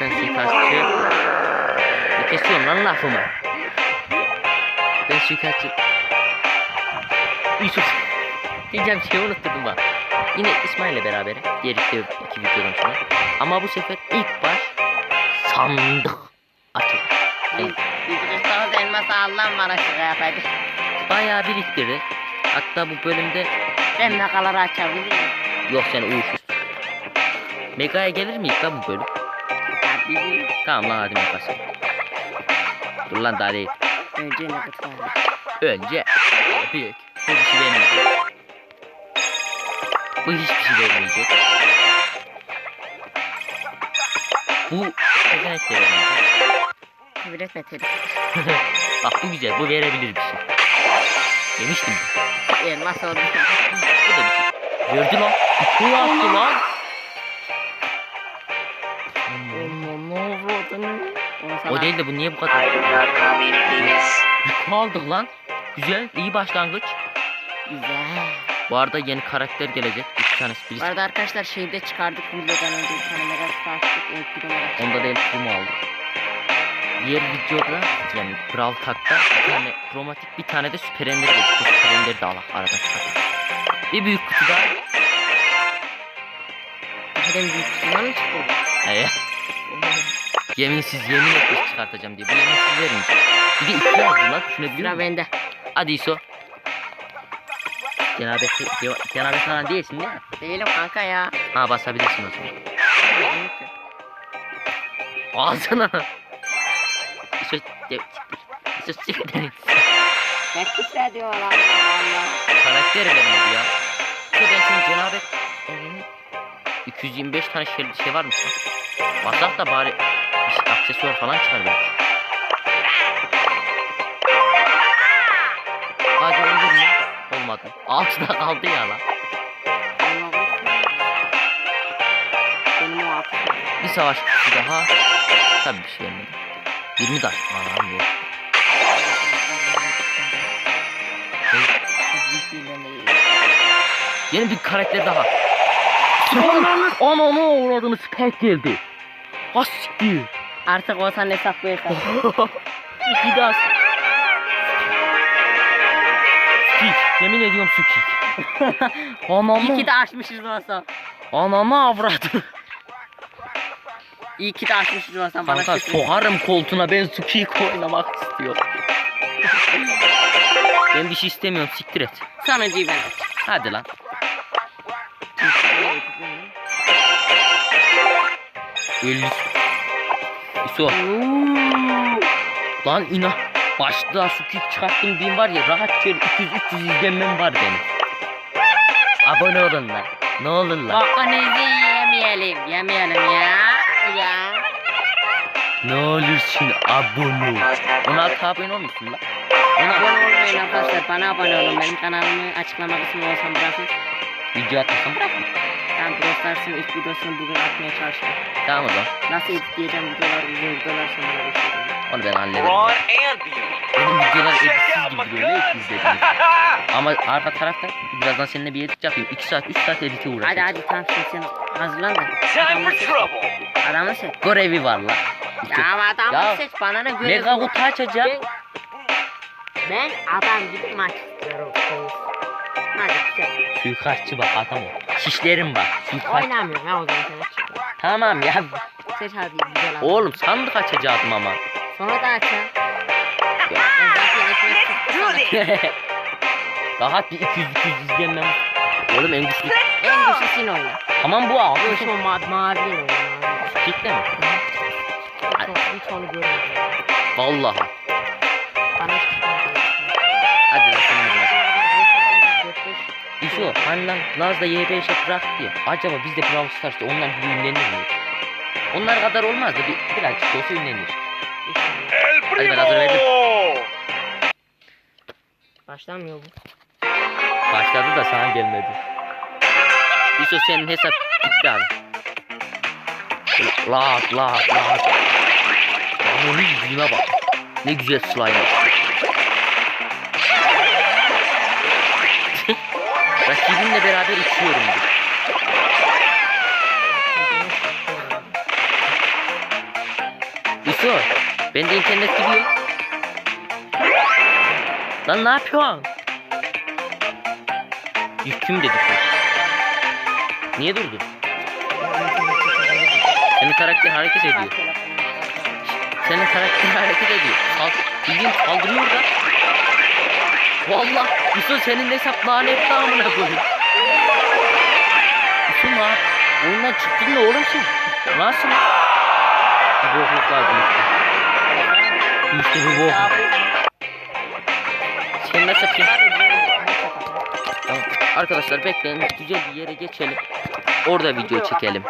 Ben suikastçı. Kesiyorum lan lafımı? Ben suikastçı. Yusuf. Diyeceğim şeyi unutturdum bak. Yine İsmail'le beraber. Diğer iki, iki videodan sonra. Ama bu sefer ilk baş sandık. Biz, biz 49 elması Allah'ın bana şaka yapaydı. Bayağı biriktirdik. Hatta bu bölümde Ben ne kadar açabilir miyim? yok sen uğursuz. Mega'ya gelir miyiz lan bu bölüm? Tamam lan hadi Mega'sı. Dur lan daha değil. önce ne kutu var? Önce büyük. Bu bir şey vermeyecek. Bu hiçbir şey vermeyecek. Bu kesinlikle vermeyecek. Küfür etme. Bak bu güzel. Bu verebilir bir şey. Demiştim. ben. Elmas oldu. Bu da bir şey. Gördü lan. İkiye attı lan. O değil de bu niye bu kadar? Ne aldık lan? Güzel, iyi başlangıç. Güzel. Bu arada yeni karakter gelecek. İki tanesi Bu birisi. arada arkadaşlar şeyde çıkardık videodan önce bir tane mega açtık. En kilometre. Onda da el tutumu aldık. Diğer videoda yani Brawl Talk'ta bir tane kromatik bir tane de Süper Ender gelecek. Bu Süper Ender'i de alak aradan çıkartalım. Bir büyük kutuda Zaten büyük kutudan mı çıktı? Ee, yeminsiz yemin etmiş çıkartacağım diye. Bu yeminsiz vermiş. Bir de iki yazdı lan düşünebiliyor Sıra musun? bende. Hadi İso. Cenabet, cenabet falan değilsin değil mi? Değilim kanka ya. Ha basabilirsin o zaman. Ağzına. İso, de- İso siktir. Ne küfür diyor Allah Allah. Karakter vermedi ya. İso ben senin cenabet... Evini- 225 tane şey, şey varmış lan. Basak da bari aksesuar falan çıkar belki. Hadi olur mu? Olmadı. Altıda kaldı ya lan. Bir savaş kutusu daha. Tabii bir şey gelmedi. 20 taş. Anam yok. Yeni bir karakter daha. Ananı uğradığını spek geldi. Ha siktir. Artık o sen hesap bu hesap. daha. Sukik. Yemin ediyorum sukik. Anamı. İyi ki de açmışız olsa. Anamı avradı. İyi ki de açmışız olsa bana Kanka şükür. sokarım koltuğuna ben Sukik oynamak istiyorum. ben bir şey istemiyorum siktir et. Ben aç. Hadi lan. Öldü. İso. Lan ina. Başta Sukik çıkarttım diyeyim var ya rahat şöyle 200-300 izlenmem var benim. Abone olun lan. Ne olur lan. Bakınızı yemeyelim. Yemeyelim ya. Ya. Ne olursun abone ol. 16 abone olmuşsun lan. Abone Ona olmayın arkadaşlar. Bana abone olun. Benim kanalımı açıklama kısmına olsam bırakın. video atmasın bırakma. Ben Brawl ilk videosunu bugün atmaya çalıştım. Tamam o zaman. Nasıl editleyeceğim videolar, uzun videolar sonra göstereceğim. Onu ben hallederim. Benim videolar editsiz gibi duruyor. Ne izlediniz? Ama arka tarafta birazdan seninle bir edit yapayım. 2 saat 3 saat edite Hadi uğraşacağım. hadi tamam şimdi sen hazırlan da. Time Adamı seç. Adamı seç. Görevi var lan. Ya ama adamı Ya, seç bana ne göre. Mega kutu açacağım. Ben, ben adam gibi maç istiyorum. Hadi güzel. Suikastçı bak adam o. Şişlerim bak. Oynamıyorum ya o zaman sen aç. Tamam ya. Seç hadi güzel adam. Oğlum sandık açacaktım ama. Sonra da aç ya. Ben zaten ekmek çıktı sana. Rahat bir 200 200 izlenmem. Oğlum en güçlü. En güçlüsünü oyna. Tamam bu abi. Yok şu ma mavi oyna. Kitle mi? Hiç onu- Hiç onu görmedim. Vallahi. Bana hiç. Hadi lan senin. İşo hani lan Laz da Y5'e bıraktı ya. Acaba biz de Brawl Stars'ta onlar gibi ünlenir mi? Onlar kadar olmaz da bir, birazcık olsa ünlenir. El Hadi ben hazır verdim. Başlamıyor bu. Başladı da sana gelmedi. İşo senin hesap gitti abi. Lak lak lak. Onun yüzüne bak. Ne güzel slime. Rakibimle beraber içiyorumdur. Yusuf. Bende internet gidiyor. Lan ne yapıyorsun? Yüküm dedi. Niye durdun? Senin karakter hareket ediyor. Senin karakter hareket ediyor. Sal bildiğin saldırıyor da. Valla Yusuf senin hesap lanet amına koyayım. Ne yap? Oyundan çıktın da oğlum sen. Nasıl? Bir bokluk var bu işte. İşte bu bokluk. Sen nasıl yapıyorsun? Tamam. Arkadaşlar bekleyin güzel bir yere geçelim. Orada video çekelim.